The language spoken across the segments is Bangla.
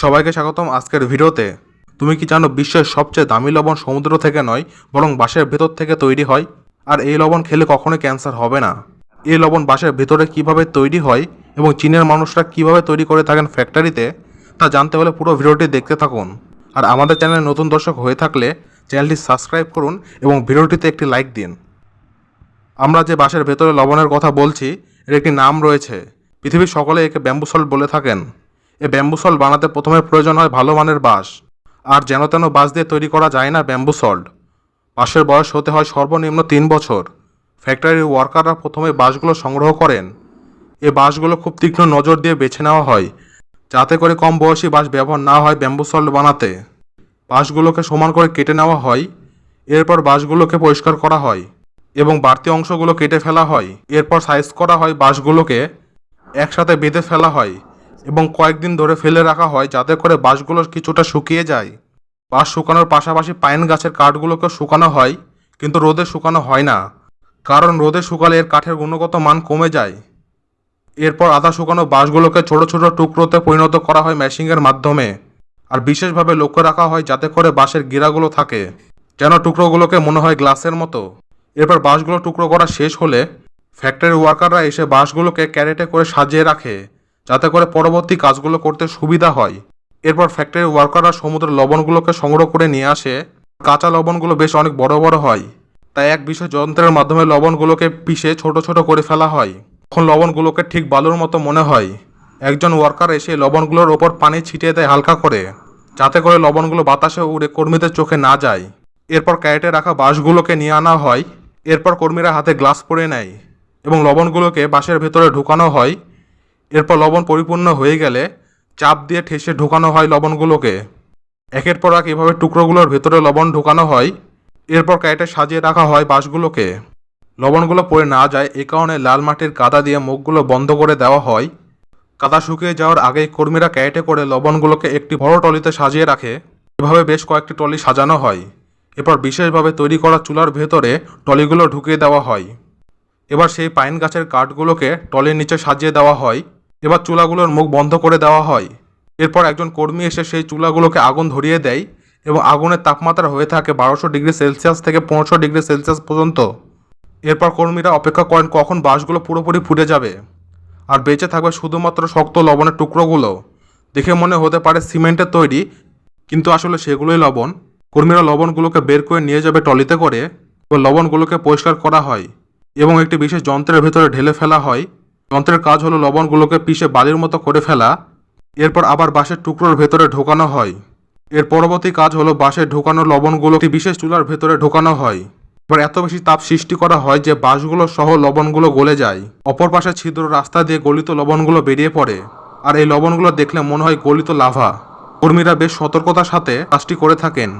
সবাইকে স্বাগতম আজকের ভিডিওতে। তুমি কি জানো বিশ্বের সবচেয়ে দামি লবণ সমুদ্র থেকে নয়, বরং বাঁশের ভেতর থেকে তৈরি হয়? আর এই লবণ খেলে কখনোই ক্যান্সার হবে না। এই লবণ বাঁশের ভেতরে কীভাবে তৈরি হয় এবং চীনের মানুষরা কীভাবে তৈরি করে থাকেন ফ্যাক্টরিতে, তা জানতে হলে পুরো ভিডিওটি দেখতে থাকুন। আর আমাদের চ্যানেলে নতুন দর্শক হয়ে থাকলে চ্যানেলটি সাবস্ক্রাইব করুন এবং ভিডিওটিতে একটি লাইক দিন। আমরা যে বাঁশের ভেতরে লবণের কথা বলছি, এর একটি নাম রয়েছে। পৃথিবীর সকলে একে ব্যাম্বু সল্ট বলে থাকেন। এ ব্যাম্বু সল্ট বানাতে প্রথমে প্রয়োজন হয় ভালো মানের বাঁশ। আর যেন তেন বাঁশ দিয়ে তৈরি করা যায় না ব্যাম্বু সল্ট বাঁশের বয়স হতে হয় সর্বনিম্ন তিন বছর। ফ্যাক্টরির ওয়ার্কাররা প্রথমে বাঁশগুলো সংগ্রহ করেন। এ বাঁশগুলো খুব তীক্ষ্ণ নজর দিয়ে বেছে নেওয়া হয়, যাতে করে কম বয়সী বাঁশ ব্যবহার না হয় ব্যাম্বু সল্ট বানাতে। বাঁশগুলোকে সমান করে কেটে নেওয়া হয়, এরপর বাঁশগুলোকে পরিষ্কার করা হয় এবং বাড়তি অংশগুলো কেটে ফেলা হয়। এরপর সাইজ করা হয় বাঁশগুলোকে, একসাথে বেঁধে ফেলা হয়। এবং কয়েকদিন ধরে ফেলে রাখা হয় যাতে করে বাঁশগুলো কিছুটা শুকিয়ে যায়। বাঁশ শুকানোর পাশাপাশি পাইন গাছের কাঠগুলোকে শুকানো হয়, কিন্তু রোদে শুকানো হয় না। কারণ রোদে শুকালে এর কাঠের গুণগত মান কমে যায়। এরপর আধা শুকানো বাঁশগুলোকে ছোট ছোট টুকরোতে পরিণত করা হয় ম্যাশিংয়ের মাধ্যমে, আর বিশেষভাবে লক্ষ্য রাখা হয় যাতে করে বাঁশের গিরাগুলো থাকে, যেন টুকরোগুলোকে মনে হয় গ্লাসের মতো। এরপর বাঁশগুলো টুকরো করা শেষ হলে ফ্যাক্টরির ওয়ার্কাররা এসে বাঁশগুলোকে ক্যারেটে করে সাজিয়ে রাখে। যাতে করে পরবর্তী কাজগুলো করতে সুবিধা হয়। এরপর ফ্যাক্টরির ওয়ার্কাররা সমুদ্রের লবণগুলোকে সংগ্রহ করে নিয়ে আসে। কাঁচা লবণগুলো বেশ অনেক বড় বড় হয়। তাই এক বিশেষ যন্ত্রের মাধ্যমে লবণগুলোকে পিষে ছোট ছোট করে ফেলা হয়। তখন লবণগুলোকে ঠিক বালুর মতো মনে হয়। একজন ওয়ার্কার এসে লবণগুলোর ওপর পানি ছিটিয়ে দেয় হালকা করে, যাতে করে লবণগুলো বাতাসে উড়ে কর্মীদের চোখে না যায়। এরপর ক্যারেটে রাখা বাঁশগুলোকে নিয়ে আনা হয়। এরপর কর্মীরা হাতে গ্লাস পরে নেয় এবং লবণগুলোকে বাঁশের ভেতরে ঢুকানো হয়। এরপর লবণ পরিপূর্ণ হয়ে গেলে চাপ দিয়ে ঠেসে ঢুকানো হয় লবণগুলোকে। একের পর এক এভাবে টুকরোগুলোর ভেতরে লবণ ঢুকানো হয়। এরপর ক্যারেটে সাজিয়ে রাখা হয় বাঁশগুলোকে। লবণগুলো পড়ে না যায়, এ কারণে লাল মাটির কাদা দিয়ে মুখগুলো বন্ধ করে দেওয়া হয়। কাদা শুকিয়ে যাওয়ার আগেই কর্মীরা ক্যারেটে করে লবণগুলোকে একটি বড় টলিতে সাজিয়ে রাখে। এভাবে বেশ কয়েকটি টলি সাজানো হয়। এরপর বিশেষভাবে তৈরি করা চুলার ভেতরে টলিগুলো ঢুকিয়ে দেওয়া হয়। এবার সেই পাইন গাছের কাঠগুলোকে টলির নিচে সাজিয়ে দেওয়া হয়। এবার চুলাগুলোর মুখ বন্ধ করে দেওয়া হয়। এরপর একজন কর্মী এসে সেই চুলাগুলোকে আগুন ধরিয়ে দেয় এবং আগুনের তাপমাত্রা হয়ে থাকে বারোশো ডিগ্রি সেলসিয়াস থেকে পনেরোশো ডিগ্রি সেলসিয়াস পর্যন্ত। এরপর কর্মীরা অপেক্ষা করেন কখন বাঁশগুলো পুরোপুরি ফুটে যাবে। আর বেঁচে থাকবে শুধুমাত্র শক্ত লবণের টুকরোগুলো। দেখে মনে হতে পারে সিমেন্টের তৈরি, কিন্তু আসলে সেগুলোই লবণ। কর্মীরা লবণগুলোকে বের করে নিয়ে যাবে টলিতে করে ও লবণগুলোকে পরিষ্কার করা হয় এবং একটি বিশেষ যন্ত্রের ভেতরে ঢেলে ফেলা হয়। যন্ত্রের কাজ হলো লবণগুলোকে পিষে বালির মতো করে ফেলা, এরপর আবার বাঁশের টুকরোর ভেতরে ঢোকানো হয়। এর পরবর্তী কাজ হলো বাঁশের ঢোকানো লবণগুলো একটি বিশেষ চুলার ভেতরে ঢোকানো হয়। এবার এত বেশি তাপ সৃষ্টি করা হয় যে বাঁশগুলো সহ লবণগুলো গলে যায়। অপর পাশে ছিদ্র রাস্তা দিয়ে গলিত লবণগুলো বেরিয়ে পড়ে, আর এই লবণগুলো দেখলে মনে হয় গলিত লাভা। কর্মীরা বেশ সতর্কতার সাথে কাজটি করে থাকেন।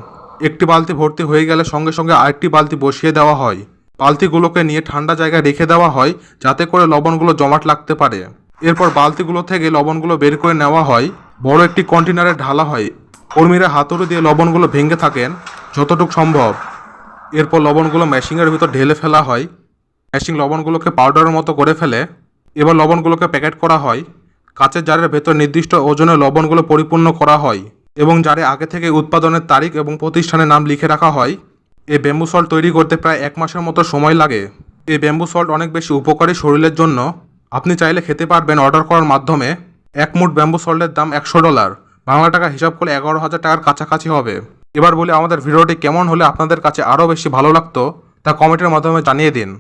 একটি বালতি ভর্তি হয়ে গেলে সঙ্গে সঙ্গে আরেকটি বালতি বসিয়ে দেওয়া হয়। বালতিগুলোকে নিয়ে ঠান্ডা জায়গায় রেখে দেওয়া হয়, যাতে করে লবণগুলো জমাট লাগতে পারে। এরপর বালতিগুলো থেকে লবণগুলো বের করে নেওয়া হয়। বড় একটি কন্টেনারে ঢালা হয়। কর্মীরা হাতুড়ি দিয়ে লবণগুলো ভেঙে থাকেন, যতটুকু সম্ভব। এরপর লবণগুলো মেশিংয়ের ভিতর ঢেলে ফেলা হয়। মেশিং লবণগুলোকে পাউডারের মতো করে ফেলে। এবার লবণগুলোকে প্যাকেট করা হয়। কাচের জারের ভেতর নির্দিষ্ট ওজনে লবণগুলো পরিপূর্ণ করা হয় এবং জারে আগে থেকে উৎপাদনের তারিখ এবং প্রতিষ্ঠানের নাম লিখে রাখা হয়। এই ব্যাম্বু সল্ট তৈরি করতে প্রায় এক মাসের মতো সময় লাগে। এই ব্যাম্বু সল্ট অনেক বেশি উপকারী শরীরের জন্য। আপনি চাইলে খেতে পারবেন অর্ডার করার মাধ্যমে এক মুঠ ব্যাম্বু সল্টের দাম একশো ডলার বাংলা টাকা হিসাব করলে এগারো হাজার টাকার কাছাকাছি হবে। এবার বলি আমাদের ভিডিওটি কেমন হলে আপনাদের কাছে আরও বেশি ভালো লাগতো, তা কমেন্টের মাধ্যমে জানিয়ে দিন।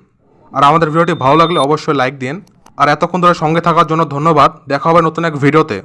আর আমাদের ভিডিওটি ভালো লাগলে অবশ্যই লাইক দিন। আর এতক্ষণ ধরে সঙ্গে থাকার জন্য ধন্যবাদ। দেখা হবে নতুন এক ভিডিওতে।